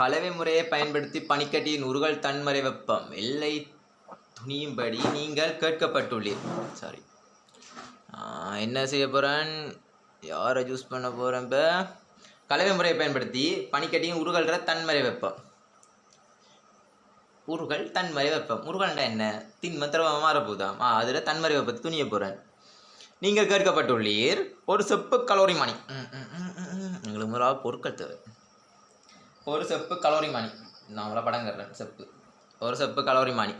கலவை முறையை பயன்படுத்தி பனிக்கட்டியின் உருகல் தன்மறை வெப்பம். எல்லை துணியும்படி நீங்கள் கேட்கப்பட்டுள்ளீர். சாரி என்ன செய்ய போகிறேன் யாரை சூஸ் பண்ண போகிறேன் இப்போ? கலவை முறையை பயன்படுத்தி பனிக்கட்டியின் உருகல்ற தன்மறை வெப்பம். உருகல் தன்மறை வெப்பம். உருகல்னா என்ன? திண்ம திரவமாக மாறப்போதாம் ஆ அதில் தன்மறை வெப்பத்தை துணிய போகிறேன் நீங்கள் கேட்கப்பட்டுள்ளீர் ஒரு செப்பு கலோரி மணி எங்களுக்கு முதலாக பொருட்கள் தேவை. ஒரு செப்பு கலோரி மணி. நான் அவ்வளோ படம் கட்டுறேன் செப்பு. ஒரு செப்பு கலோரி மணி.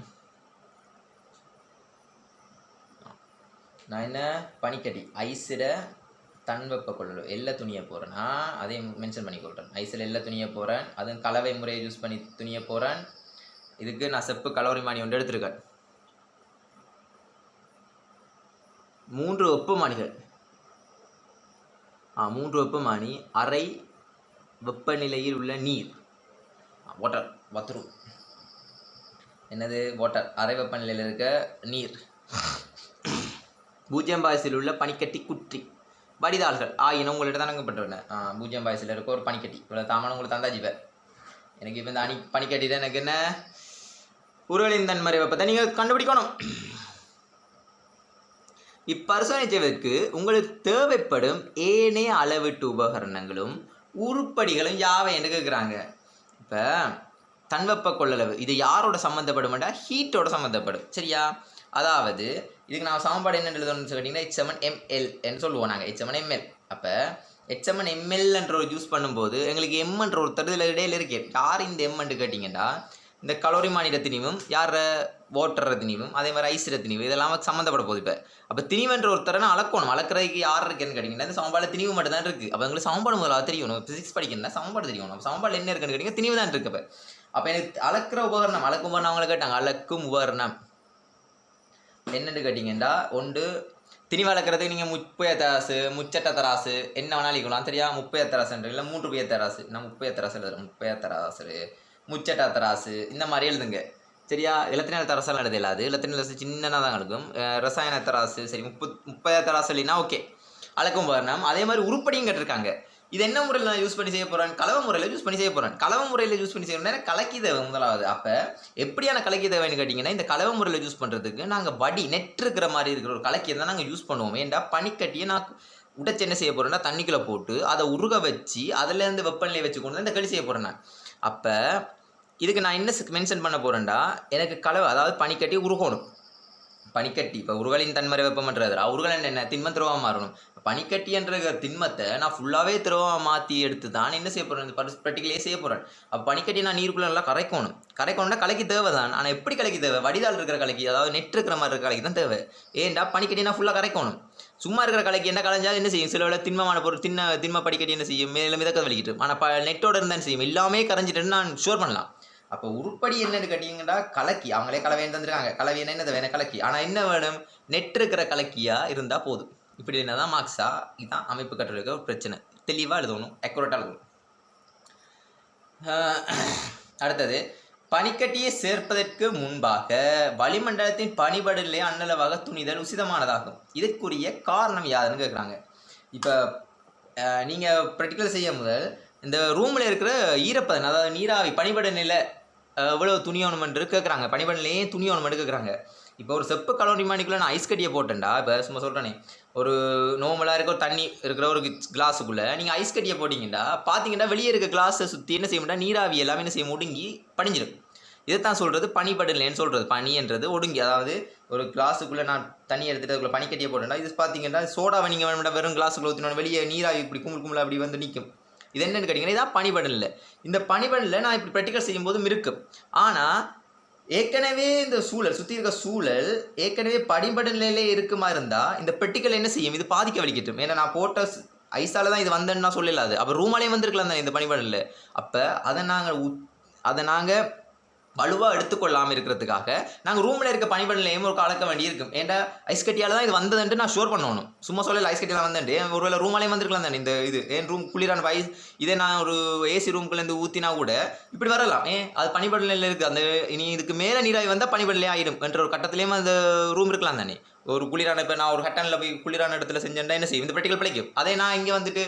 நான் என்ன? பனிக்கட்டி. ஐஸில் தன்வெப்ப வெப்ப எல்லா துணியை போகிறேன்னா அதையும் மென்ஷன் பண்ணி கொள்கிறேன் ஐஸில் எல்லா துணியை போகிறேன் அதுவும் கலவை முறையை யூஸ் பண்ணி துணியை போகிறேன் இதுக்கு நான் செப்பு கலோரி மணி ஒன்று எடுத்திருக்கேன். மூன்று ஒப்புமானிகள் ஆ மூன்று ஒப்புமானி அரை வெப்பநிலையில் உள்ள நீர். வாட்டர் வத்துரு என்னது? வாட்டர் அரை வெப்பநிலையில் இருக்க நீர். பூஜ்ஜியம் பாயசில் உள்ள பனிக்கட்டி குற்றி. வடிதாள்கள். ஆயினும் உங்கள்கிட்ட தான் பட்டுருந்தேன் ஆ பூஜ்ஜியம் பாயசில் இருக்க ஒரு பனிக்கட்டி. இவ்வளோ தாமனம் உங்களுக்கு தந்தாச்சு எனக்கு இப்போ இந்த அணி பனிக்கட்டி தான் எனக்கு என்ன? உருவலின் தன்மறை வெப்பத்தை நீங்கள் கண்டுபிடிக்கணும். இப்பரிசோதனை செய்வதற்கு உங்களுக்கு தேவைப்படும் ஏனைய அளவீட்டு உபகரணங்களும் உருப்படிகளும் யாவை என்று கேட்குறாங்க. இப்போ தன்வெப்ப கொள்ளளவு இது யாரோட சம்மந்தப்படும்டா ஹீட்டோட சம்மந்தப்படும் சரியா? அதாவது இதுக்கு நான் சமன்பாடு என்ன எழுதணும்னு கேட்டிங்கன்னா எச் செவன் எம்எல் என்று சொல்லுவோம் நாங்கள் எச் செவன் எம்எல் அப்போ எச் செவன் எம்எல்ன்ற ஒரு யூஸ் பண்ணும்போது எங்களுக்கு எம்ன்ற ஒரு தருதல் இடையில இருக்கே. யார் இந்த எம்ன்னு கேட்டிங்கன்னா இந்த கலோரி மாநில திணிவும் யார் ஓட்டுற ரத்தினிவும் அதே மாதிரி ஐஸ் திணிவு இதெல்லாம் சம்மந்தப்பட போகுது இப்போ. அப்போ திணிவுன்ற ஒருத்தரை நான் அளக்கணும். அளக்கிறதுக்கு யார் இருக்குன்னு கேட்டிங்கன்னா இந்த சமன்பாடு திணிவு மட்டும் தான் இருக்குது அப்போ எங்களுக்கு சமன்பாடு முதலாக தெரியணும். ஃபிசிக்ஸ் படிக்கணும்னா சமன்பாடு தெரியணும். அப்போ சமன்பாடு என்ன இருக்குன்னு கேட்டிங்கன்னா திணிவு தான் இருக்குது இப்போ. அப்போ எனக்கு அளக்கிற உபகரணம் அளக்கும் உபகரணம் அவங்கள கேட்டாங்க. அளக்கும் உபகரணம். என்னன்னு கேட்டிங்கன்னா ஒன்று திணிவு அளக்கிறதுக்கு நீங்கள் முப்பைய தராசு முச்சட்ட தராசு என்ன வேணாலும் இருக்கலாம் சரியா? முப்பய தராசுன்ற இல்லை மூன்று பைய தராசு நான் முப்பய தராசு எழுதுறேன். முப்பய தராசு முச்சட்டா தராசு இந்த மாதிரி எழுதுங்க. சரியா? இலத்தினால் தராசெல்லாம் எழுத இல்லாது இலத்தினால் தராசு சின்னதாக தான் இருக்கும் ரசாயன தராசு சரி முப்பத் முப்பதாயிரம் தராசு இல்லைன்னா ஓகே. அளக்கும் உபகரணம் அதே மாதிரி உருப்படியும் கேட்டிருக்காங்க. இது என்ன முறையில் நான் யூஸ் பண்ணி செய்ய போகிறேன் கலவை முறையில் யூஸ் பண்ணி செய்ய போகிறேன் கலவை முறையில் யூஸ் பண்ணி செய்யணும்னா கலக்கி தேவை முதலாவது. அப்போ எப்படியான கலக்கி தேவைன்னு கேட்டிங்கன்னா இந்த கலவை முறையில் யூஸ் பண்ணுறதுக்கு நாங்கள் வடி நெட் இருக்கிற மாதிரி இருக்கிற ஒரு கலக்கியை தான் நாங்கள் யூஸ் பண்ணுவோம். ஏன்டா பனிக்கட்டியை நான் உடைச்சு என்ன செய்ய போகிறேன்னா தண்ணிக்குள்ளே போட்டு அதை உருக வச்சு அதுலேருந்து வெப்பநிலையை வச்சு கொண்டு தான் இந்த களி செய்ய போகிறேன் நான். அப்போ இதுக்கு நான் என்ன மென்ஷன் பண்ண போகிறேன்டா எனக்கு கலவை அதாவது பனிக்கட்டி உருகணும். பனிக்கட்டி இப்போ உருகலின் தன்மறை வெப்பம்ன்றது உருகல் என்ன திண்ம திரவமாக மாறணும். பனிக்கட்டின்ற திண்மத்தை நான் ஃபுல்லாகவே திரவமாக மாற்றி எடுத்து தான் என்ன செய்ய போகிறேன் இந்த ப்ராக்டிக்கலே செய்ய போகிறேன் அப்போ பனிக்கட்டி நான் நீருக்குள்ள நல்லா கரைக்கணும். கரைக்கணும்னா கலக்கி தேவை தான் ஆனால் எப்படி கலக்கி தேவை? வடிதால் இருக்கிற கலக்கி அதாவது நெட் இருக்கிற மாதிரி இருக்கிற கலக்கி தான் தேவை. ஏன்டா? பனிக்கட்டி நான் ஃபுல்லாக கரைக்கணும். சும்மா இருக்கிற கலக்கி என்ன கலைஞ்சால் என்ன செய்யும்? சில வேலை திண்மமான பொருள் தின்ன திண்ம படிக்கட்டி என்ன செய்யும்? மேலே மிதக்க வலிக்கிட்டு ஆனால் ப நெட்டோட இருந்தால் செய்யும்? எல்லாமே கரைஞ்சிட்டுன்னு நான் ஷோர் பண்ணலாம். அப்போ உருப்படி என்னன்னு கேட்டீங்கன்னா கலக்கி. அவங்களே கலவைன்னு தந்துருக்காங்க. கலவை என்ன என்னது? வேணும் கலக்கி. ஆனால் என்ன வேணும்? நெட் இருக்கிற கலக்கியா இருந்தால் போதும். இப்படி என்ன தான் மார்க்ஸா இதுதான் அமைப்பு கட்டுறதுக்கு ஒரு பிரச்சனை. தெளிவாக எழுதணும் அக்குரேட்டாக எழுதணும். அடுத்தது பனிக்கட்டியை சேர்ப்பதற்கு முன்பாக வளிமண்டலத்தின் பனிபடலே அன்னளவாக துணிதல் உசிதமானதாகும். இதற்குரிய காரணம் யாருன்னு கேட்குறாங்க இப்போ நீங்கள் ப்ராக்டிக்கல் செய்ய முதல் இந்த ரூமில் இருக்கிற ஈரப்பதன் அதாவது நீராவி பனிபட நிலை அஹ், துணி ஒன்று கேட்குறாங்க பனிப்பன்லேயே துணி ஒன்று கேட்குறாங்க இப்போ ஒரு செப்பு கலோரி மணிக்குள்ளே நான் ஐஸ் கட்டியை போட்டேன்டா. இப்போ சும்மா சொல்கிறேனே ஒரு நோமலாக இருக்க ஒரு தண்ணி இருக்கிற ஒரு கிளாஸுக்குள்ளே நீங்கள் ஐஸ் கட்டியை போட்டிங்கன்னா பார்த்தீங்கன்னா வெளியே இருக்க கிளாஸை சுற்றி என்ன செய்ய முடியாது நீராவி எல்லாமே என்ன செய்ய ஒடுங்கி படிஞ்சிடும் இதைத்தான் சொல்கிறது பனிபடலேன்னு சொல்கிறது பனின்றது ஒடுங்கி. அதாவது ஒரு கிளாஸுக்குள்ளே நான் தண்ணி எடுத்துட்டு அதுக்குள்ள பனிக்கட்டியை போட்டேன்டா. இது பார்த்தீங்கன்னா சோடாவை நீங்கள் வேணும்டா வெறும் கிளாஸுக்குள்ளே ஊற்றினோம் வெளியே நீராவி இப்படி கும்பல் கும்பல் அப்படி வந்து நிற்கும் இது என்னென்னு கேட்டிங்கன்னா இதான் பனிபடலில். இந்த பனிபடலில் நான் இப்படி ப்ராக்டிக்கல் செய்யும்போது இருக்கும் ஆனால் ஏற்கனவே இந்த சூழல் சுற்றி இருக்க சூழல் ஏற்கனவே படிபட நிலையிலே இருக்குமா இருந்தால் இந்த பெட்டிக்கல் என்ன செய்யும்? இது பாதிக்க வலிக்கட்டும். ஏன்னா நான் போட்ட ஸ்- தான் இது வந்தேன்னு நான் சொல்லலாது அப்போ ரூமாலே வந்திருக்கலாம் தானே இந்த பனிபடலில். அப்போ அதை நாங்கள் அதை நாங்கள் வலுவாக எடுத்துக்கொள்ளாமல் இருக்கிறதுக்காக நாங்கள் ரூமில் இருக்க பனிபடலையும் ஒரு கலக்க வேண்டியிருக்கும் ஏன்டா ஐஸ் கட்டியால் தான் இது வந்ததுன்ட்டு நான் ஷோர் பண்ணணும். சும்மா சொல்லல ஐஸ் கட்டியில் வந்துட்டு ஒருவேளை ரூமாலேயும் வந்திருக்கலாம் தானே இந்த இது? ஏன் ரூம் குளிரான வயசு இதே நான் ஒரு ஏசி ரூம்குள்ளேருந்து ஊற்றினா கூட இப்படி வரலாம். ஏன்? அது பனிபடலில் இருக்குது அந்த இனி இதுக்கு மேலே நீராய் வந்தால் பனிபடலே ஆகிடும் என்ற ஒரு கட்டத்துலேயும் அந்த ரூம் இருக்கலாம் தானே. ஒரு குளிரான இப்போ நான் ஒரு ஹட்டனில் போய் குளிரான இடத்துல செஞ்சேன்டா என்ன செய்யும்? இந்த ப்ராக்டிக்கல் பிழைக்கும் அதே நான் இங்கே வந்துட்டு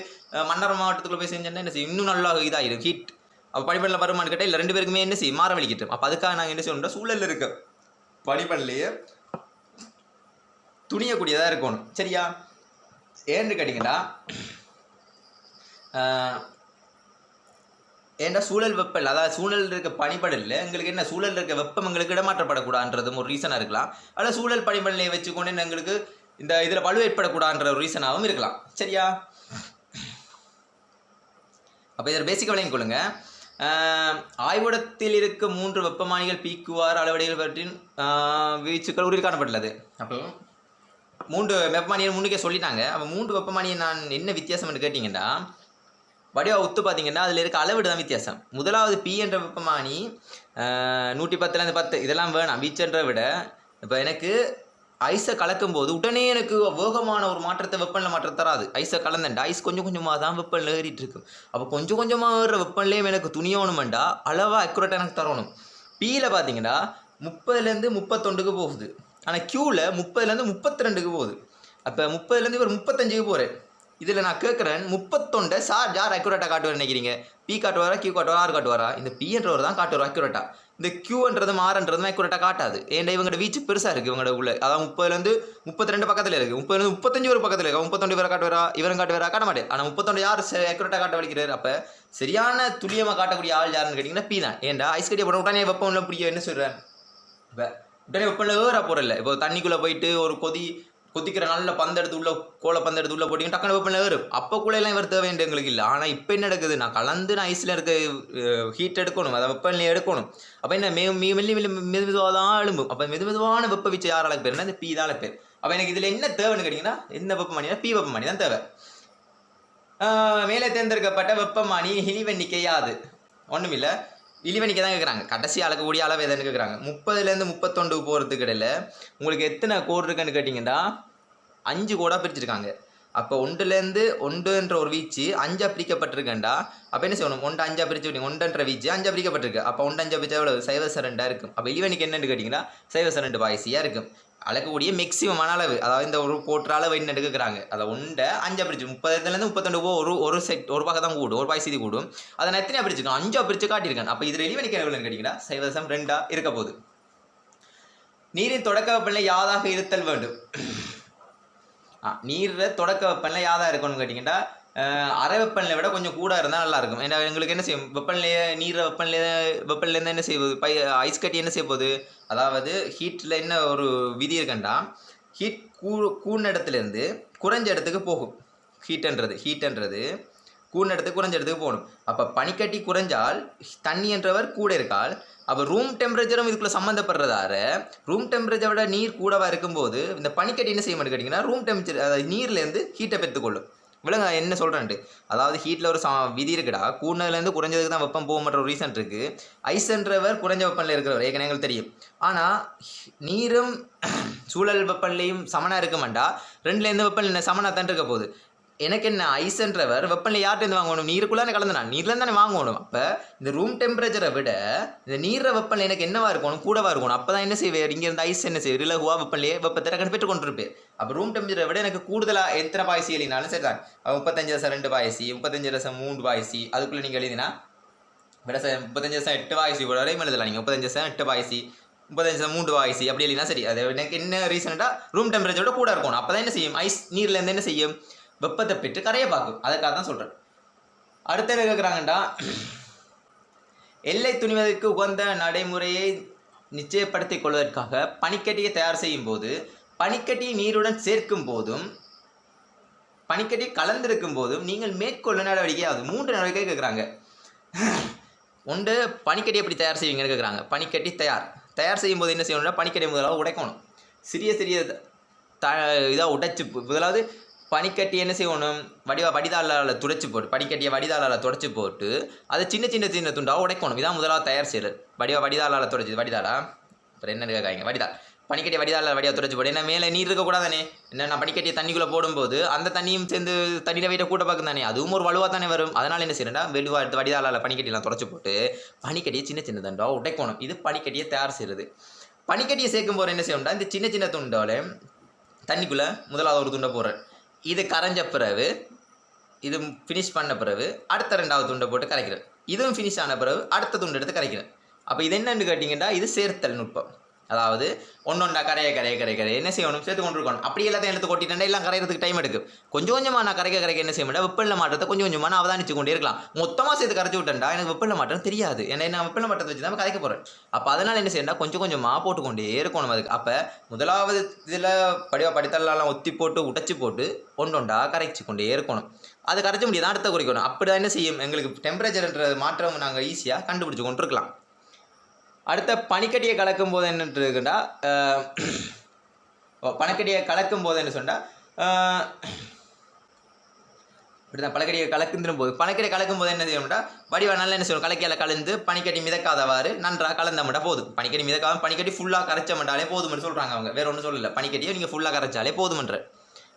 மன்னர் மாவட்டத்துக்குள்ளே போய் செஞ்சேன்னா என்ன செய்யும்? இன்னும் நல்லா இதாகிடும் ஹீட் அப்போ பனிப்படலில் வருமானு கேட்டால் இல்லை ரெண்டு பேருக்குமே என்ன செய்யும்? மாற வலிக்கிட்டோம் அப்போ அதுக்காக நாங்கள் என்ன செய்யணும்னா சூழலில் இருக்க. பனிப்படலையே துணியக்கூடியதாக இருக்கணும். சரியா? ஏன்னு கேட்டிங்கன்னா ஏன்டா சூழல் வெப்பம் அதாவது சூழல் இருக்க பனிப்படலில் எங்களுக்கு என்ன சூழல் இருக்க வெப்பம் எங்களுக்கு இடமாற்றப்படக்கூடாதுன்றதும் ஒரு ரீசனாக இருக்கலாம். அதாவது சூழல் பனிப்படலை வச்சுக்கொண்டு எங்களுக்கு இந்த இதில் வலுவேற்படக்கூடாதுன்ற ஒரு ரீசனாகவும் இருக்கலாம். சரியா? அப்போ இதில் பேசிக் விளங்கிக் கொள்ளுங்கள் ஆய்வடத்தில் இருக்க மூன்று வெப்பமானிகள் பீக்குவார் அளவடைகள் பற்றின் வீச்சுக்கள் உறுதி காணப்பட்டுள்ளது. அப்போ மூன்று வெப்பமானிகள் முன்னுக்கே சொல்லிட்டாங்க. அப்போ மூன்று வெப்பமானியை நான் என்ன வித்தியாசம்னு கேட்டிங்கன்னா வடிவாக ஒத்து பார்த்தீங்கன்னா அதில் இருக்க அளவீடு தான் வித்தியாசம். முதலாவது பி என்ற வெப்பமானி நூற்றி பத்துலேருந்து பத்து. இதெல்லாம் வேணாம். வீச்சென்ற விட இப்போ எனக்கு ஐஸை கலக்கும் போது உடனே எனக்கு வேகமான ஒரு மாற்றத்தை வெப்பநிலை மாற்றம் தராது. ஐஸை கலந்தேன்டா. ஐஸ் கொஞ்சம் கொஞ்சமாக தான் வெப்பநிலை ஏறிட்டு இருக்கும் அப்போ கொஞ்சம் கொஞ்சமாக ஏறுற வெப்பநிலையும் எனக்கு துணியணுமெண்டா. அளவாக அக்குரேட்டாக எனக்கு தரணும். பியில் பார்த்தீங்கன்னா முப்பதுலேருந்து முப்பத்தொண்டுக்கு போகுது. ஆனால் க்யூவில் முப்பதுலேருந்து முப்பத்தி ரெண்டுக்கு போகுது. அப்போ முப்பதுலேருந்து இவர் முப்பத்தஞ்சுக்கு போகிறேன் இதில் நான் கேட்குறேன் முப்பத்தொண்டை சார் யார் அக்யூரேட்டாக காட்டுவார் நினைக்கிறீங்க? பி காட்டுவாரா கியூ காட்டுவாரா ஆர் காட்டுவாரா? இந்த பின்றவர் தான் காட்டுவார் அக்யூரேட்டாக இந்த கியூன்றதும் ஆர்ன்றதும் அக்குரேட்டாக காட்டாது. ஏன்டா இவங்களோட வீச்சு பெருசாக இருக்குது இவங்களோட உள்ள. அதாவது முப்பதுலேருந்து முப்பத்தி ரெண்டு பக்கத்தில் இருக்குது முப்பதுலேருந்து முப்பத்தஞ்சு ஒரு பக்கத்தில் இருக்கா. முப்பத்தொண்டு இவரை காட்டுவாரா? இவரும் காட்டுவாரா? காட்ட மாட்டேன். ஆனால் முப்பத்தொண்டு யார் அக்குரேட்டாக காட்ட வலிக்கிறார்? அப்போ சரியான துல்லியமாக காட்டக்கூடிய ஆள் யாருன்னு கேட்டிங்கன்னா பி தான். ஏன்டா ஐஸ் கட்டியை போட உடனே வெப்பம் உள்ள பிடிக்க என்ன சொல்கிறேன் இப்போ உடனே வெப்பநிலை ஏற போகிறல இப்போ தண்ணிக்குள்ளே போயிட்டு ஒரு கொதி கொதிக்கிற நல்ல பந்து எடுத்து உள்ள கோலை பந்து எடுத்து உள்ள போட்டிங்க டக்குனு வெப்பநிலை வரும் அப்போ கூட எல்லாம் இவர் தேவை வேண்டிய எங்களுக்கு இல்லை. ஆனால் இப்போ என்ன நடக்குது? நான் கலந்து நான் ஐஸில் இருக்க ஹீட் எடுக்கணும். அதை வெப்பநிலை எடுக்கணும். அப்போ என்ன? மே மெ மெல்லி மெல்லி மெது மெதுவாக தான் எழும்பும். அப்போ மெது மெதுவான வெப்ப வீச்சு யாரால பேர்? இந்த பி தான் பேர். அப்போ எனக்கு இதில் என்ன தேவைன்னு கேட்டிங்கன்னா என்ன வெப்பமானினா பி வெப்பமானி தான் தேவை. மேலே தேர்ந்தெடுக்கப்பட்ட வெப்பமானி இழிவெண்ணிக்கையாது ஒன்றும் இல்லை இழிவணிக்க தான் கேட்குறாங்க கடைசி அளக்கக்கூடிய அளவு எதுன்னு கேட்குறாங்க முப்பதுலேருந்து முப்பத்தொண்டு போகிறதுக்கு இடையில உங்களுக்கு எத்தனை கோடு இருக்குன்னு கேட்டிங்கன்னா அஞ்சு கோடாக பிரிச்சிருக்காங்க. அப்போ ஒன்றுலேருந்து ஒன்றுன்ற ஒரு வீச்சு அஞ்சா பிரிக்கப்பட்டிருக்கேன்டா அப்போ என்ன செய்யணும்? ஒன்று அஞ்சா பிரிச்சு விட்டீங்க. ஒன்றுன்ற வீச்சு அஞ்சா பிரிக்கப்பட்டிருக்கு. அப்போ ஒன்று அஞ்சா பிரிச்சா எவ்வளோ சைவ சரண்டாக இருக்கும். அப்போ இழிவெண்ணிக்கு என்னென்னு கேட்டிங்கன்னா சைவ சரண்டு பாயசியாக இருக்கும் அளக்கக்கூடிய மேக்ஸிமமான அளவு. அதாவது இந்த ஒரு போட்டுற அளவு என்ன எடுக்கிறாங்க? அதை ஒன்றை அஞ்சா பிரிச்சு முப்பதுலேருந்து முப்பத்தெண்டு போ ஒரு ஒரு செட் ஒரு பக்கம் தான் கூடும். ஒரு பாய்ச்சி கூடும். அதை நான் எத்தனையா பிரிச்சுக்கணும்? அஞ்சா பிரிச்சு காட்டியிருக்கேன். அப்போ இதில் இழிவெண்ணிக்கு எவ்வளோன்னு கேட்டிங்கன்னா சைவசம் ரெண்டாக இருக்க போகுது. நீரின் தொடக்க வெப்பநிலை யாதாக இருத்தல் வேண்டும்? ஆ நீரில் தொடக்க வெப்பநிலை யாதாக இருக்கணும்னு கேட்டிங்கன்னா அரை வெப்பநிலை விட கொஞ்சம் கூட இருந்தால் நல்லாயிருக்கும் ஏன்னா எங்களுக்கு என்ன செய்யும்? வெப்பநிலையை நீர் வெப்பநிலை வெப்பநிலையிலேருந்து என்ன செய்வது? பை ஐஸ் கட்டி என்ன செய்ய போகுது? அதாவது ஹீட்டில் என்ன ஒரு விதி இருக்கண்டா? ஹீட் கூ கூன இடத்துலேருந்து குறைஞ்ச இடத்துக்கு போகும். ஹீட்டுன்றது ஹீட்டுன்றது கூன இடத்துக்கு குறைஞ்ச இடத்துக்கு போகணும். அப்போ பனிக்கட்டி குறைஞ்சால் தண்ணி என்றவர் கூட இருக்கால் அப்போ ரூம் டெம்பரேச்சரும் இதுக்குள்ளே சம்மந்தப்படுறதால ரூம் டெம்பரேச்சரை விட நீர் கூடவா இருக்கும்போது இந்த பனிக்கட்டி என்ன செய்ய மாட்டேன் கேட்டிங்கன்னா ரூம் டெம்பரேச்சர் அதாவது நீர்லேருந்து ஹீட்டை பெற்றுக்கொள்ளும் விலங்க என்ன சொல்கிறேன்ட்டு அதாவது ஹீட்டில் ஒரு சா விதி இருக்குடா. கூடதுலேருந்து குறைஞ்சதுக்கு தான் வெப்பம் போகுமன்ற ஒரு ரீசன் இருக்குது ஐஸ்ன்றவர் குறைஞ்ச வெப்பநிலை இருக்கிறவர் ஏற்கனவே எங்களுக்கு தெரியும். ஆனால் நீரும் சூழல் வெப்பநிலையும் சமனாக இருக்க மாட்டா. ரெண்டுலேருந்து வெப்பநிலை சமனாக தான் இருக்க போகுது. எனக்கு என்ன ஐஸ்ன்றவர் வெப்பநிலை யார்கிட்டேருந்து வாங்கணும்? நீருக்குள்ளே கலந்தனா நீர்லேருந்து தானே வாங்கணும். அப்போ இந்த ரூம் டெம்பரேச்சரை விட இந்த நீர வெப்பநிலை எனக்கு என்னவா இருக்கணும்? கூடவா இருக்கணும்? அப்போ தான் என்ன செய்வார் இங்கேருந்து ஐஸ் என்ன செய்வார் இலகுவா வெப்பநிலையே வெப்பத்தை கண்டுபிட்டு பெற்று கொண்டிருப்பேன். அப்போ ரூம் டெம்பரேச்சரை விட எனக்கு கூடுதலாக எத்தனை பாயசி எழுதினாலும் சரி தான். முப்பத்தஞ்சு ரசம் ரெண்டு பாயசி முப்பத்தஞ்சு லட்சம் மூன்று பாயசி அதுக்குள்ளே நீங்கள் எழுதினா விட சார் முப்பத்தஞ்சு லட்சம் எட்டு பாயசி கூட வரையும் எழுதலாம். நீங்கள் முப்பத்தஞ்சு ரசம் எட்டு பாயசி முப்பத்தஞ்சு மூன்று பாயசி அப்படி எழுதினா சரி. அது எனக்கு என்ன ரீசெண்டாக ரூம் டெம்பரேச்சரோட கூட இருக்கணும். அப்போ தான் என்ன செய்யும்? ஐஸ் நீர்லேருந்து என்ன செய்யும்? வெப்பத்தை பெற்று கரையை பார்க்கும். அதுக்காக தான் சொல்கிறேன் அடுத்த இருக்கிறாங்கண்டா எல்லை துணிவதற்கு உகந்த நடைமுறையை நிச்சயப்படுத்திக் கொள்வதற்காக பனிக்கட்டியை தயார் செய்யும் போது பனிக்கட்டியை நீருடன் சேர்க்கும் போதும் பனிக்கட்டி கலந்திருக்கும் போதும் நீங்கள் மேற்கொள்ள நடவடிக்கை ஆகுது. மூன்று நடவடிக்கை கேட்குறாங்க ஒன்று பனிக்கட்டி எப்படி தயார் செய்வீங்கன்னு கேட்குறாங்க பனிக்கட்டி தயார். தயார் செய்யும் போது என்ன செய்யணும்னா பனிக்கட்டி முதலாவது உடைக்கணும். சிறிய சிறிய த இதாக உடைச்சி முதலாவது பனிக்கட்டி என்ன செய்யணும்? வடிவா வடிதாளால் துடைச்சி போட்டு பனிக்கட்டியை வடிதாளால் துடைச்சி போட்டு அதை சின்ன சின்ன சின்ன துண்டாக உடைக்கணும். இதான் முதலாவது தயார் செய்யல் வடிவா வடிதாளால் துடைச்சி வடிதாளா? அப்புறம் என்ன இருக்காங்க வடிதாள் பனிக்கட்டி வடிதாளில் வடிவா துடைச்சி போட்டு ஏன்னா மேலே நீர் இருக்கக்கூடாதானே என்ன நான் பனிக்கட்டியை தண்ணிக்குள்ளே போடும்போது அந்த தண்ணியும் சேர்ந்து தண்ணியில் வெயிட்ட கூட்ட பார்க்கும் தானே? அதுவும் ஒரு வலுவாக தானே வரும். அதனால் என்ன செய்யறேன்டா வெடிவா எடுத்து வடிதாளால் பனிக்கட்டிலாம் துடைச்சி போட்டு பனிக்கட்டியை சின்ன சின்ன துண்டாக உடைக்கணும். இது பனிக்கட்டியை தயார் செய்கிறது பனிக்கட்டியை சேர்க்கும் போது என்ன செய்யணும்டா இந்த சின்ன சின்ன துண்டோட தண்ணிக்குள்ளே முதலாவது ஒரு துண்டை போடுறேன். இது கரைஞ்ச பிறகு இது ஃபினிஷ் பண்ண பிறகு அடுத்த ரெண்டாவது துண்டை போட்டு கரைக்கிறேன். இதுவும் ஃபினிஷ் ஆன பிறகு அடுத்த துண்டு எடுத்து கரைக்கிறேன். அப்போ இது என்னென்னு கேட்டிங்கன்னா இது சேர்த்தல் நுட்பம். அதாவது ஒன்னொண்டா கரைய கரைய கரைய கரைய என்ன செய்யணும்? சேர்த்து கொண்டு இருக்கணும் அப்படி எல்லாத்தையும் எடுத்து கொட்டிட்டேன் எல்லாம் கரையிறதுக்கு டைம் எடுக்கும் கொஞ்சம் கொஞ்சமாக நான் கரைக்க கரைக்க என்ன செய்ய முடியாது வெப்பநிலை மாற்றத்தை கொஞ்சம் கொஞ்சமாக நான் அவதானிச்சு கொண்டே இருக்கலாம். மொத்தமாக சேர்த்து கரைச்சி விட்டேன்டா எனக்கு வெப்பநிலை மாற்றம் தெரியாது. ஏன்னா நான் வெப்பநிலை மாற்றத்தை வச்சு தான் கரைக்க போகிறேன் அப்போ அதனால் என்ன செய்யணும் கொஞ்சம் கொஞ்சமாக போட்டுக்கொண்டே இருக்கணும் அதுக்கு. அப்போ முதலாவது இதில் படிவா படித்தலாம் ஒத்தி போட்டு உடைச்சி போட்டு ஒன்றொண்டா கரைச்சி கொண்டே இருக்கணும். அது கரைச்ச முடியாது அடுத்த குறைக்கணும் அப்படி தான் என்ன செய்யும்? எங்களுக்கு டெம்பரேச்சர்ன்ற மாற்றம் நாங்கள் ஈஸியாக கண்டுபிடிச்சி கொண்டு இருக்கலாம் அடுத்த பனிக்கட்டியை கலக்கும் போது என்ன இருக்குன்னா கலக்கும் போது என்ன சொன்னால் இப்படிதான் பழக்கடியை கலக்குந்துடும் போது பனக்கடியை கலக்கும் போது என்ன செய்யணும்டா வடிவா நல்லா என்ன செய்யணும் கலக்கையில் கலந்து பனிக்கட்டி மிதக்காதவாறு நன்றாக கலந்தமிட்டா போதும். பனிக்கட்டி மிதக்காம பனிக்கட்டி ஃபுல்லாக கரைச்சமட்டாலே போதும்னு சொல்கிறாங்க அவங்க. வேறு ஒன்றும் சொல்லலை. பனிக்கட்டியை நீங்கள் ஃபுல்லாக கரைச்சாலே போதுமன்ற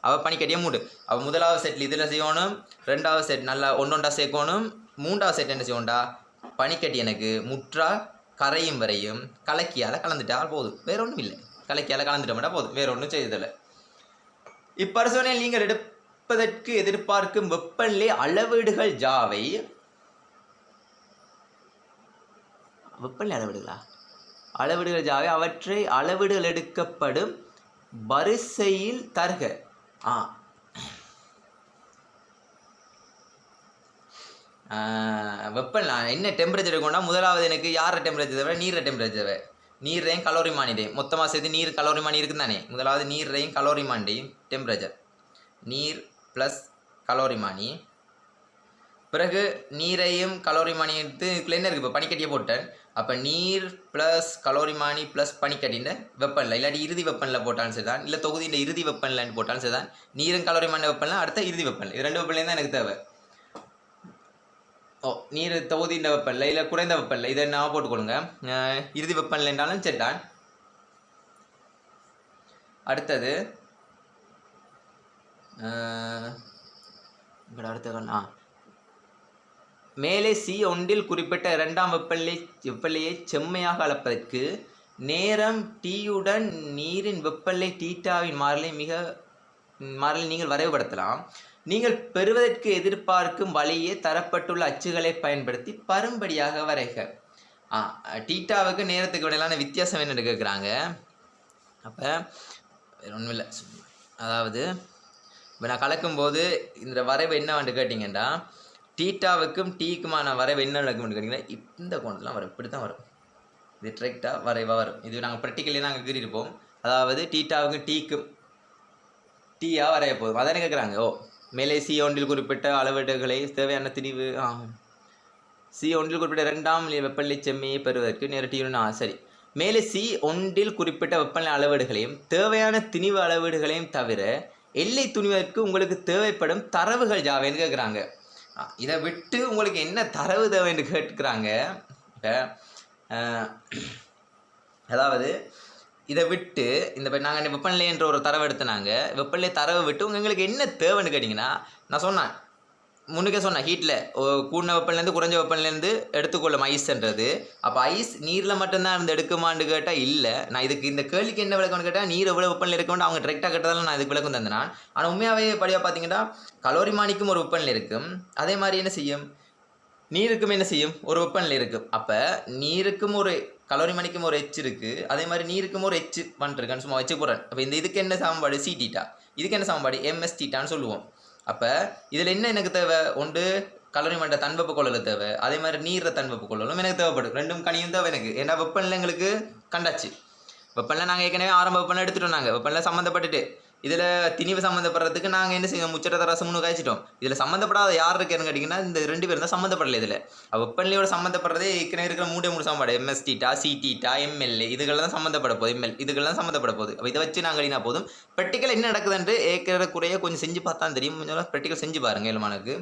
அவள் பனிக்கட்டியை மூடு. அவள் முதலாவது செட்டில் இதில் செய்யணும் ரெண்டாவது செட் நல்லா ஒன்று ஒன்றா சேர்க்கணும் மூன்றாவது செட் என்ன செய்யணும்டா பனிக்கட்டி எனக்கு முற்றா கரையும் வரையும் கலக்கியால் கலந்துட்டால் போதும் வேற ஒன்றும் இல்லை கலக்கியால் கலந்துட்டோம்னா போதும் வேற ஒன்றும் செய்ததில்லை. இப்பரிசோதனையில் நீங்கள் எடுப்பதற்கு எதிர்பார்க்கும் வெப்பநிலை அளவீடுகள் ஜாவை வெப்பநிலை அளவீடுகளா? அளவீடுகள் ஜாவை அவற்றை அளவீடுகள் எடுக்கப்படும் வரிசையில் தருக. ஆ வெப்பம் என்ன டெம்பரேச்சர் இருக்கும்னா முதலாவது எனக்கு யார டெம்பரேச்சர் தேவை? நீர டெம்பரேச்சர் தேவை. நீரையும் கலோரிமானிடையும் மொத்தமாக சேர்த்து நீர் கலோரி மானி இருக்குது தானே? முதலாவது நீரையும் கலோரிமானிடையும் டெம்பரேச்சர் நீர் ப்ளஸ் கலோரி மானி. பிறகு நீரையும் கலோரிமானி எடுத்து இதுக்குள்ள என்ன இருக்குது இப்போ பனிக்கட்டியை போட்டேன். அப்போ நீர் ப்ளஸ் கலோரி மானி ப்ளஸ் பனிக்கட்டின்னு வெப்பனில் இல்லாட்டி இறுதி வெப்பனில் போட்டாலும் சரிதான். இல்லை தொகுதியின் இறுதி வெப்பனில்னு போட்டாலும் சரிதான். நீரும் கலோரி மானி அடுத்த இறுதி வெப்பனில் இது ரெண்டு வெப்பநிலை தான் எனக்கு தேவை. ஓ நீர் தொகுதியின் வெப்பநிலை இல்லை குறைந்த வெப்பநிலை இதை நான் போட்டுக்கொள்ளுங்க. இறுதி இறுதி வெப்பநிலைன்றாலும் சரிதான். அடுத்தது அஹ் அடுத்த ஆ. மேலே சி ஒன்றில் குறிப்பிட்ட இரண்டாம் வெப்பநிலை வெப்பநிலையை செம்மையாக அளப்பதற்கு நேரம் டீயுடன் நீரின் வெப்பநிலை டீட்டாவின் மாறலை மிக மாறலை நீங்கள் வரைவுபடுத்தலாம். நீங்கள் பெறுவதற்கு எதிர்பார்க்கும் வழியே தரப்பட்டுள்ள அச்சுகளை பயன்படுத்தி பரும்படியாக வரைக. ஆ டீட்டாவுக்கு நேரத்துக்கு இடையிலான வித்தியாசம் என்னென்னு கேட்குறாங்க அப்போ வேறு ஒன்றும் இல்லை. அதாவது இப்போ நான் கலக்கும்போது இந்த வரைவு என்னவான்னு கேட்டிங்கன்னா டீட்டாவுக்கும் டீக்குமான வரைவு என்ன நடக்கும்னு கேட்டிங்கன்னா இந்த கோணத்துலாம் வரும். இப்படி தான் வரும். இது டிரெக்டாக வரைவாக வரும். இது நாங்கள் ப்ராக்டிக்கலி நாங்கள் கீறியிருப்போம். அதாவது டீட்டாவுக்கும் டீக்கும் டீயாக வரைய போதும் அதானே கேட்குறாங்க ஓ மேலே சி ஒன்றில் குறிப்பிட்ட அளவீடுகளை தேவையான திணிவு ஆகும். சி ஒன்றில் குறிப்பிட்ட இரண்டாம் வெப்பநிலை செம்மையை பெறுவதற்கு நேர சரி. மேலே சி ஒன்றில் குறிப்பிட்ட வெப்பநிலை அளவீடுகளையும் தேவையான திணிவு அளவீடுகளையும் தவிர எல்லை துணிவதற்கு உங்களுக்கு தேவைப்படும் தரவுகள் ஜாவேன்னு கேட்குறாங்க. இதை விட்டு உங்களுக்கு என்ன தரவு தேவைன்னு கேட்குறாங்க? இப்போ அதாவது இதை விட்டு இந்த நாங்கள் வெப்பநிலை என்ற ஒரு தரவு எடுத்தனாங்க. வெப்பநிலை தரவை விட்டு உங்களுக்கு எங்களுக்கு என்ன தேவைன்னு கேட்டிங்கன்னா நான் சொன்னேன். முன்னுக்கே சொன்னேன் ஹீட்டில் கூடின வெப்பநிலேருந்து குறைஞ்ச வெப்பநிலேருந்து எடுத்துக்கொள்ளும் ஐஸ்ன்றது அப்போ ஐஸ் நீரில் மட்டும்தான் இருந்து எடுக்குமான்னு கேட்டால் இல்லை. நான் இதுக்கு இந்த கேள்விக்கு என்ன விளக்கம்னு கேட்டால் நீர் எவ்வளோ வெப்பநிலை இருக்கும்னு அவங்க டிரெக்டாக கேட்டதால நான் இதுக்கு விளக்கம் தந்தேன். நான் ஆனால் உண்மையாகவே படியாக பார்த்தீங்கன்னா கலோரி மானிக்கும் ஒரு வெப்பநிலை இருக்கும். அதே மாதிரி என்ன செய்யும்? நீருக்கும் என்ன செய்யும்? ஒரு வெப்பநிலை இருக்கும். அப்போ நீருக்கும் ஒரு கலோரி மணிக்கும் ஒரு எச் இருக்குது அதே மாதிரி நீருக்கும் ஒரு எச் பண்ணிருக்கேன் சும்மா வச்சு போகிறேன் அப்போ இந்த இதுக்கு என்ன சமன்பாடு? சி டீட்டா இதுக்கு என்ன சமன்பாடு? எம்எஸ் டீட்டான்னு சொல்லுவோம். அப்போ இதில் என்ன எனக்கு தேவை? ஒன்று கலோரி மண்ட தன்பப்பு கொள்ளல் தேவை. அதே மாதிரி நீர தன்பப்பு கொள்ளலும் எனக்கு தேவைப்படும் ரெண்டும் கனியும் தேவை எனக்கு. ஏன்னா வெப்பநிலை எங்களுக்கு கண்டாச்சு. வெப்பநிலை நாங்கள் ஏற்கனவே ஆரம்ப வெப்பநிலை எடுத்துகிட்டோம் நாங்கள் வெப்பநிலை சம்மந்தப்பட்டுட்டு. இதில் திணிவு சம்மந்தப்படுறதுக்கு நாங்கள் என்ன செய்வோம்? முச்சட்ட ரசம்னு காய்ச்சிட்டோம். இதில் சம்மந்தப்படாத யார் இருக்கேன்னு கேட்டிங்கன்னா இந்த ரெண்டு பேரும் தான் சம்மந்தப்படலை இதில். வெப்பநிலையோட சம்மந்தப்படுறதே ஏற்கனவே இருக்கிற மூட்டை மூணு சமன்பாடு எம்எஸ் டீட்டா எம்எல்ஏ இதுகள் தான் சம்மந்தப்பட போகுது. எம்எல் இதுகள் தான் சம்மந்தப்பட போகுது. அப்போ இதை வச்சு நாங்கள் எழுதினா போதும். ப்ராக்டிக்கல் என்ன நடக்குதுன்ட்டு ஏற்கனவே குறைய கொஞ்சம் செஞ்சு பார்த்தா தெரியும். கொஞ்சம் ப்ராக்டிக்கல் செஞ்சு பாருங்கள் ஏழுமானுக்கு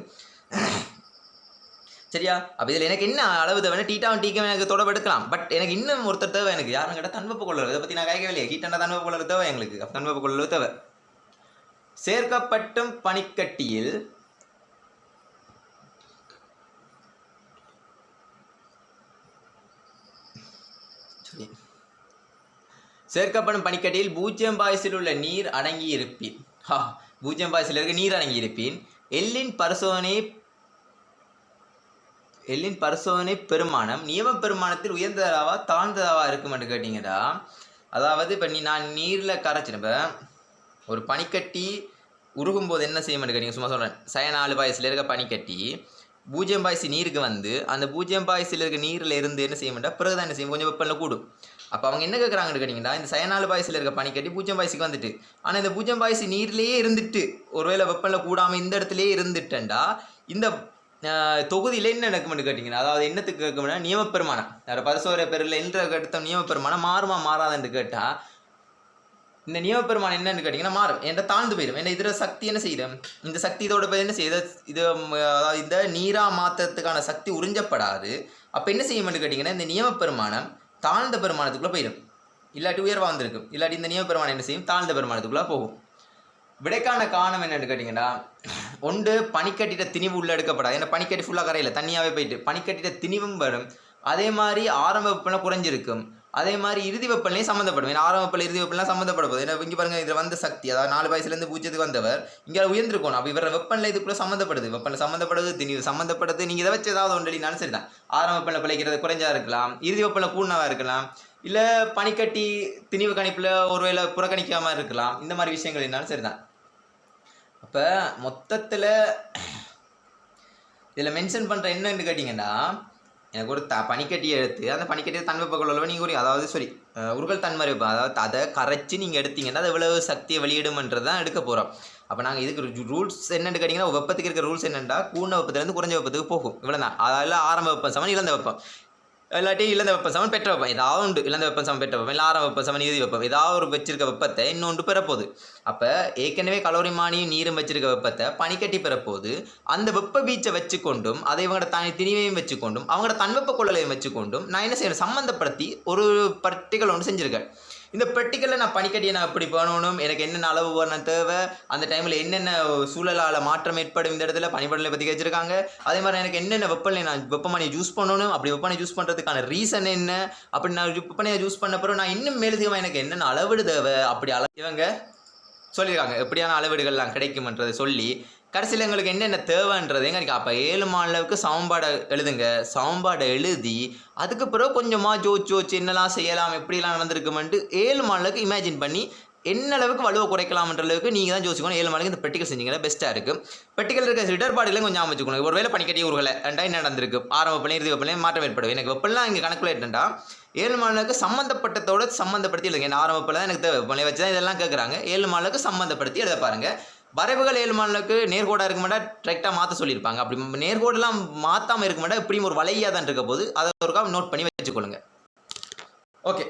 சரியா? அப்போ இதில் எனக்கு என்ன அளவு தேவை டீட்டாவும் டீக்கும் எனக்கு தொடர்பு எடுக்கலாம். பட் எனக்கு இன்னும் ஒருத்தர் தேவை எனக்கு. யாரும் கேட்டால் தன்வெப்ப கொள்ளல் இதை பற்றி நான் கேட்கவே இல்லையா ஹீட்டான தன்வெப்ப கொள்ளல் தேவை எங்களுக்கு. அப்ப தன்வெப்ப தேவை. சேர்க்கப்பட்டும் பனிக்கட்டியில் சேர்க்கப்படும் பனிக்கட்டியில் பூஜ்ஜியம் பாயசில் உள்ள நீர் அடங்கி இருப்பின் ஹா பூஜ்ஜியம் பாயசில் இருக்க நீர் அடங்கி இருப்பேன் எல்லின் பரிசோதனை எல்லின் பரிசோதனை பெருமானம் நியம பெருமானத்தில் உயர்ந்ததாவா தாழ்ந்ததாவா இருக்குமென்று கேட்டிங்கடா. அதாவது இப்போ நீ நான் நீரில் கரைச்சிருப்பேன். ஒரு பனிக்கட்டி உருகும் போது என்ன செய்ய கேட்டீங்க? சும்மா சொல்கிறேன் சய நாலு பாயசில் இருக்க பனிக்கட்டி பூஜ்ஜியம் பாயசி நீருக்கு வந்து அந்த பூஜ்ஜியம் பாயசில் இருக்க நீரில் இருந்து என்ன செய்ய மாட்டா பிறகு தான் என்ன செய்யும்? கொஞ்சம் வெப்பநிலை கூடும். அப்போ அவங்க என்ன கேட்குறாங்கன்னு கேட்டிங்கன்னா இந்த சயநாலு பாயசில் இருக்க பனிக்கட்டி பூஜ்ஜியம் பாயசிக்கு வந்துட்டு. ஆனால் இந்த பூஜ்ஜியம் பாயசி நீர்லேயே இருந்துட்டு ஒருவேளை வெப்பநிலை கூடாமல் இந்த இடத்துலயே இருந்துட்டேன்டா இந்த தொகுதியில் தொகுதியில என்ன நடக்கும்னு கேட்டிங்கன்னா அதாவது என்னத்துக்கு கேட்கும்னா நியமப்பெருமானம் வேறு பரிசோதனை பேரில் என்ற எடுத்த நியமப்பெருமானம் மாறுமா மாறாதன்னு கேட்டால் இந்த நியமப்பெருமானம் என்னன்னு கேட்டிங்கன்னா மாறும் என்ற தாழ்ந்து போயிடும் ஏன்னா இதில் சக்தி என்ன செய்யும் இந்த சக்தி இதோட போய் என்ன செய்யுது? இது அதாவது இந்த நீரா மாற்றத்துக்கான சக்தி உறிஞ்சப்படாது. அப்போ என்ன செய்யும்னு கேட்டிங்கன்னா இந்த நியமப்பெருமானம் தாழ்ந்த பெருமானத்துக்குள்ளே போயிடும் இல்லாட்டி உயர்வாக வந்திருக்கும் இல்லாட்டி இந்த நியமப்பெருமானம் என்ன செய்யும்? தாழ்ந்த பெருமானத்துக்குள்ளே போகும். விடைக்கான காரணம் என்னன்னு கேட்டிங்கன்னா ஒன்று பனிக்கட்டிட்ட திணிவு உள்ள எடுக்கப்படாது. ஏன்னா பனிக்கட்டி ஃபுல்லாக கரையில். தண்ணியாகவே போயிட்டு பனிக்கட்டிட்ட திணிவும் வரும். அதே மாதிரி ஆரம்ப வெப்பநிலை குறைஞ்சிருக்கும். அதே மாதிரி இறுதி வெப்பநிலையும் சம்மந்தப்படும். ஏன்னா ஆரம்ப வெப்பநிலை இறுதி வெப்பநிலை சம்மந்தப்பட போகுது. ஏன்னா இங்கே பாருங்க இதில் வந்த சக்தி அதாவது நாலு வயசுலேருந்து பூஜ்ஜியத்துக்கு வந்தவர் இங்கே உயர்ந்திருக்கணும். அப்போ இவர வெப்பநிலை இதுக்குள்ள சம்மந்தப்படுது. வெப்பநிலை சம்மந்தப்படுது திணிவு சம்மந்தப்படுது. நீங்கள் இதை வச்சு ஏதாவது ஒன்று எழுதினாலும் சரி தான் ஆரம்ப வெப்பநிலை பிழைக்கிறது குறைஞ்சா இருக்கலாம். இறுதி வெப்பநிலை கூடினவா இருக்கலாம். இல்லை பனிக்கட்டி திணிவு கணிப்பில் ஒருவேளை புறக்கணிக்காமல் இருக்கலாம். இந்த மாதிரி விஷயங்கள் என்னாலும் சரிதான். அப்போ மொத்தத்தில் இதில் மென்ஷன் பண்ணுற என்னன்னு கேட்டிங்கன்னா எனக்கு ஒரு த பனிக்கட்டியை எடுத்து அந்த பனிக்கட்டியை தன்வெப்ப கொள்ளளவு நீங்கள் ஒரு அதாவது சாரி உருகல் தன்மை அதாவது அதை கரைச்சி நீங்கள் எடுத்தீங்கன்னா அது எவ்வளவு சக்தியை வெளியிடுமன்றது தான் எடுக்க போகிறோம் அப்போ நாங்கள் இதுக்கு ரூல்ஸ் என்னென்னு கேட்டிங்கன்னா வெப்பத்துக்கு இருக்கிற ரூல்ஸ் என்னென்னா கூண்ட வெப்பத்துலேருந்து குறைஞ்ச வெப்பத்துக்கு போகும். இவ்வளோ தான் அதில் ஆரம்ப வெப்பம் சமன் இழந்த வெப்பம். இல்லாட்டி இழந்த வெப்பம் சமன் பெற்ற வெப்பம் ஏதாவது உண்டு. இழந்த வெப்பம் சமன் பெற்ற வெப்பம் இல்லை ஆறாம் வெப்பம் சமன் இறுதி வெப்பம் ஏதாவது ஒரு வச்சிருக்க வெப்பத்தை இன்னொன்று பெறப்போகுது. அப்போ ஏற்கனவே கலோரிமானியும் நீரும் வச்சிருக்க வெப்பத்தை பனிக்கட்டி பெறப்போது அந்த வெப்ப பீச்சை வச்சுக்கொண்டும் அதை இவங்களோட தனி திணிவையும் வச்சுக்கொண்டும் அவங்களோட தன்வெப்ப கொள்ளலையும் வச்சுக்கொண்டும் நான் என்ன செய்யணும் சம்மந்தப்படுத்தி ஒரு பர்டிகல் ஒன்று செஞ்சுருக்கேன். இந்த ப்ரெக்டிக்கலில் நான் பனிக்கட்டியை நான் எப்படி பண்ணணும். எனக்கு என்னென்ன அளவு வரணும் தேவை? அந்த டைமில் என்னென்ன சூழலால் மாற்றம் ஏற்படும்? இந்த இடத்துல பனிப்படலை பற்றி வச்சிருக்காங்க அதே மாதிரி எனக்கு என்னென்ன வெப்பநிலை நான் வெப்பமானியை ஜூஸ் பண்ணணும்? அப்படி வெப்பனை ஜூஸ் பண்ணுறதுக்கான ரீசன் என்ன? அப்படி நான் வெப்பனையை ஜூஸ் பண்ண பிறகு நான் இன்னும் மேலதிகமாக எனக்கு என்னென்ன அளவீடு தேவை? அப்படி அள இவங்க சொல்லியிருக்காங்க. எப்படியான அளவீடுகள்லாம் கிடைக்கும்ன்றதை சொல்லி கடைசியில் எங்களுக்கு என்னென்ன தேவைன்றது எங்க அப்போ ஏழு மாநிலவுக்கு சமன்பாடை எழுதுங்க. சமன்பாடை எழுதி அதுக்கு பிறகு கொஞ்சமாக ஜோச்சு ஜோச்சு என்னெல்லாம் செய்யலாம் எப்படிலாம் நடந்திருக்குமென்ட்டு ஏழு மாநிலவுக்கு இமேஜின் பண்ணி என்ன அளவுக்கு வலுவை குறைக்கலாம்ன்ற அளவுக்கு நீங்கள் தான் யோசிக்கணும். ஏழு மாநிலக்கு இந்த பெட்டிக்கல் செஞ்சீங்கன்னா பெஸ்ட்டாக இருக்குது பெட்டிக்கல் இருக்க இடர்பாடுகளையும் கொஞ்சம் அமைச்சுக்கணும் ஒரு வேளை பனிக்கட்டி ஊர்களை ரெண்டா என்ன நடந்திருக்கு? ஆரம்ப வெப்பநிலை இறுதி வெப்பநிலை மாற்றம் ஏற்படும் எனக்கு வெப்பெல்லாம் இங்கே கணக்கில் ஏற்றா ஏழு மாநிலக்கு சம்மந்தப்பட்டதோட சம்மந்தப்படுத்தி எழுதுங்க. என்ன ஆரம்ப தான் எனக்கு தேவை. வெப்பநிலை வச்சு தான் இதெல்லாம் கேட்குறாங்க ஏழு மாநிலக்கு சம்மந்தப்படுத்தி எழுத பாருங்கள் வரைவுகள் ஏழுமானுக்கு நேர்கோடாக இருக்க மாட்டா டிரெக்டாக மாற்ற சொல்லியிருப்பாங்க. அப்படி நேர்கோடெல்லாம் மாற்றாமல் இருக்க மாட்டா இப்படியும் ஒரு வலையாக தான் இருக்க போது அதை ஒருக்காக நோட் பண்ணி வச்சுக்கொள்ளுங்க. ஓகே